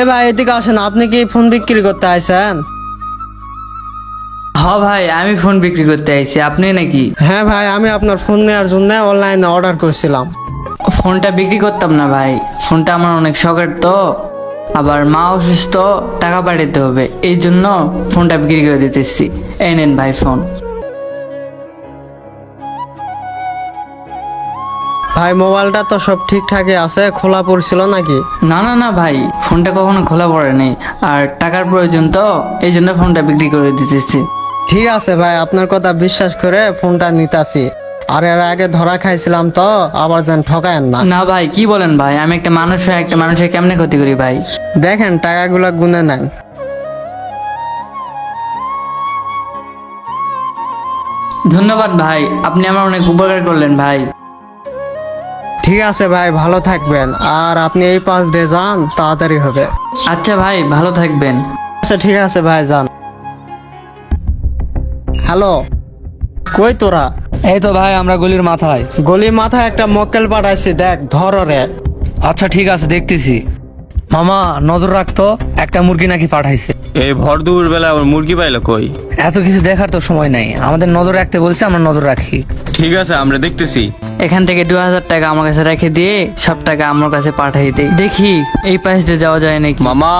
এ ভাই এদিকে আসেন আপনি কি ফোন বিক্রি করতে আইছেন? হ ভাই আমি ফোন বিক্রি করতে আইছি আপনি নাকি? হ্যাঁ ভাই আমি আপনার ফোন নেওয়ার জন্য অনলাইনে অর্ডার করছিলাম। ফোনটা বিক্রি করতাম না ভাই ফোনটা আমার অনেক শখের তো। আবার মা অসুস্থ টাকা পাঠাতে হবে এই জন্য ফোনটা বিক্রি করে দিতেছি। এই নেন ভাই ফোন ভাই মোবাইলটা তো সব ঠিকঠাকই আছে খোলা পড়ছিল নাকি? না না না ভাই ফোনটা কখনো খোলা পড়েনি। আর টাকার প্রয়োজন তো এই জন্য ফোনটা বিক্রি করে দিতেছি। ঠিক আছে ভাই আপনার কথা বিশ্বাস করে ফোনটা নিতাছি। আর এর আগে ধরা খাইছিলাম তো আবার যেন ঠকায়েন না। না ভাই কি বলেন ভাই আমি একটা মানুষ হয়ে একটা মানুষের কেমনে ক্ষতি করি ভাই? দেখেন টাকাগুলো গুনে নেন। ধন্যবাদ ভাই আপনি আমার অনেক উপকার করলেন ভাই। ঠিক আছে ভাই ভালো থাকবেন। আর আপনি এই পাশ দিয়ে যান তাড়াতাড়ি হবে। আচ্ছা ভাই ভালো থাকবেন। আচ্ছা ঠিক আছে ভাই যান। হ্যালো কই তোরা? এই তো ভাই আমরা গলির মাথায়। গলি মাথায় একটা মক্কেল পাঠাইছি দেখ ধর রে। আচ্ছা ঠিক আছে দেখতেছি। মামা নজর রাখতো একটা মুরগি নাকি পাঠাইছে। এই ভর দুপুর বেলা আমার মুরগি পাইলো কই? এত কিছু দেখার তো সময় নাই। আমাদের নজর রাখতে বলছে আমরা নজর রাখি। ঠিক আছে আমরা দেখতেছি। এখান থেকে দু হাজার টাকা আমার কাছে রেখে দিয়ে সব টাকা আমার কাছে পাঠিয়ে দিই। দেখি এই পাশ দিয়ে যাওয়া যায় নাকি? মামা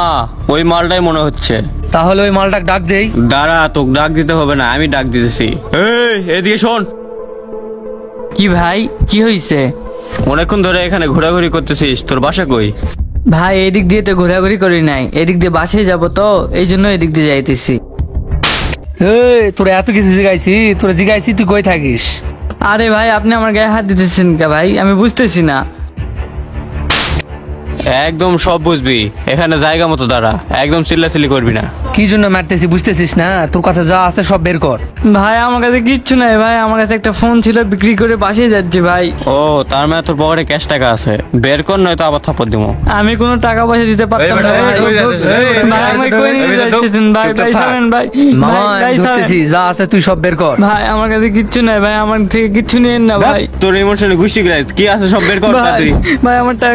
ওই মালটাই মনে হচ্ছে। তাহলে ওই মালটা ডাক দেই। দাঁড়া তোকে ডাক দিতে হবে না আমি ডাক দিতেছি। এই এদিকে শোন। কি ভাই কি হয়েছে অনেকক্ষণ ধরে এখানে ঘোরাঘুরি করতেছিস তোর বাসা কই? ভাই এদিক দিয়ে তো ঘোরাঘুরি করি নাই এদিক দিয়ে বাসে যাব তো এই জন্য এদিক দিয়ে যাইতেছি। এই তোর এত কিছু জিগাইছি তোর জিগাইছি তুই কই থাকিস? আরে ভাই আপনি আমার গায়ে হাত দিতেছেন কে ভাই? আমি বুঝতেছি না। একদম সব বুঝবি। এখানে জায়গা মতো দাঁড়া। একদম চিল্লাচিল্লি করবি না। কি জন্য মারতেছি বুঝতেছিস না? তোর কাছে যা আছে সব বের কর। ভাই আমার কাছে কিচ্ছু নাই ভাই। আমার কাছে একটা ফোন ছিল বিক্রি করে বাসে যাচ্ছে ভাই। ও তার মানে তোর পকেটে ক্যাশ টাকা আছে। বের কর নয়তো আবার থাপ্পড় দিব আমি কোনো টাকা পয়সা দিতে পারতাম না ভাই। ভাই আমাকে কই নিয়ে যাচ্ছেন ভাই? ভাই ভাই। মামা ভাই, ভাই। ধরতেছি যা আছে তুই সব বের কর। ভাই আমার কাছে কিচ্ছু নাই ভাই। আমার থেকে কিচ্ছু নিয়েন না ভাই। তোর ইমোশনে গুষ্টি গেলে কি আছে সব বের কর ভাই তাড়াতাড়ি। ভাই আমার টাকা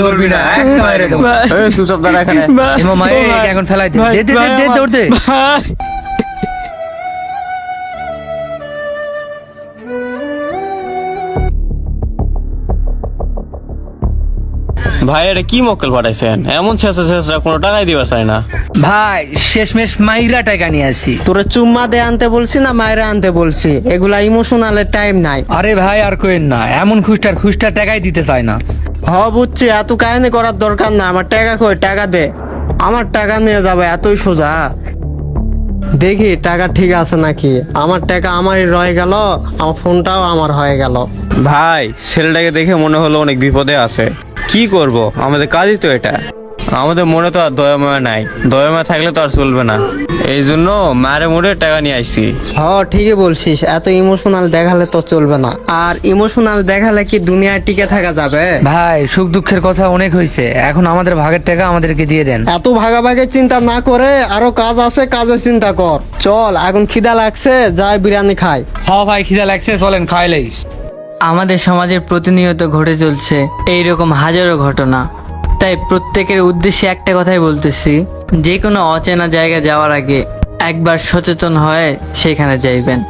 লড়বি না, একেবারে একদম। ভাই এই, তুই সব দাঁড়া এখানে। ভাই, এ মামা, এই, ভাই, এখন ফেলাই দে। ভাই, দে, দে, দে, দে, আমার- দৌড় দে। ভাই। এটা কি মক্কেল পাঠাইছেন? এমন শেষে শেষরা কোনো টাকাই দিবা চাই না। ভাই শেষমেশ মাইরা টাকা নিয়ে আসি। তোরে চুম্মা দিয়ে আনতে বলছি না মায়েরা আনতে বলছি? এগুলা ইমোশনালের টাইম নাই। আরে ভাই আর কোয়েন না এমন খুশটার খুশটার টাকাই দিতে চায় না। হ বুঝছি এত কাহিনী করার দরকার না আমার টাকা কই? টাকা দে। আমার টাকা নিয়ে যাবে, এতই সোজা। দেখি, টাকা ঠিক আছে নাকি? আমার টাকা আমারই রয়ে গেল, আমার ফোনটাও আমার হয়ে গেল। ভাই, ছেলেটাকে দেখে মনে হলো অনেক বিপদে আছে। কি করব? আমাদের কাজই তো এটা। আমাদের মনে তো আর দয়াময় নাই। দয়াময় থাকলে তো আর চলবে না। এই জন্য মারে মোড়ে টাকা নিয়ে আইছি হ ঠিকই বলছিস। এত ইমোশনাল দেখালে তো চলবে না। আর ইমোশনাল দেখালে কি দুনিয়ায় টিকে থাকা যাবে? ভাই সুখ দুঃখের কথা অনেক হয়েছে এখন আমাদের ভাগের টাকা আমাদেরকে দিয়ে দেন। এত ভাগাভাগি চিন্তা না করে আরও কাজ আছে কাজের চিন্তা কর। চল এখন খিদা লাগছে যাই বিরিয়ানি খাই। হ ভাই খিদা লাগছে চলেন খাইলেই আমাদের সমাজে প্রতিনিয়ত ঘটে চলছে এই রকম হাজারো ঘটনা। তাই প্রত্যেকের উদ্দেশ্যে একটা কথাই বলতেছি, যে কোনো অচেনা জায়গা যাওয়ার আগে একবার সচেতন হয়ে সেখানে যাইবেন।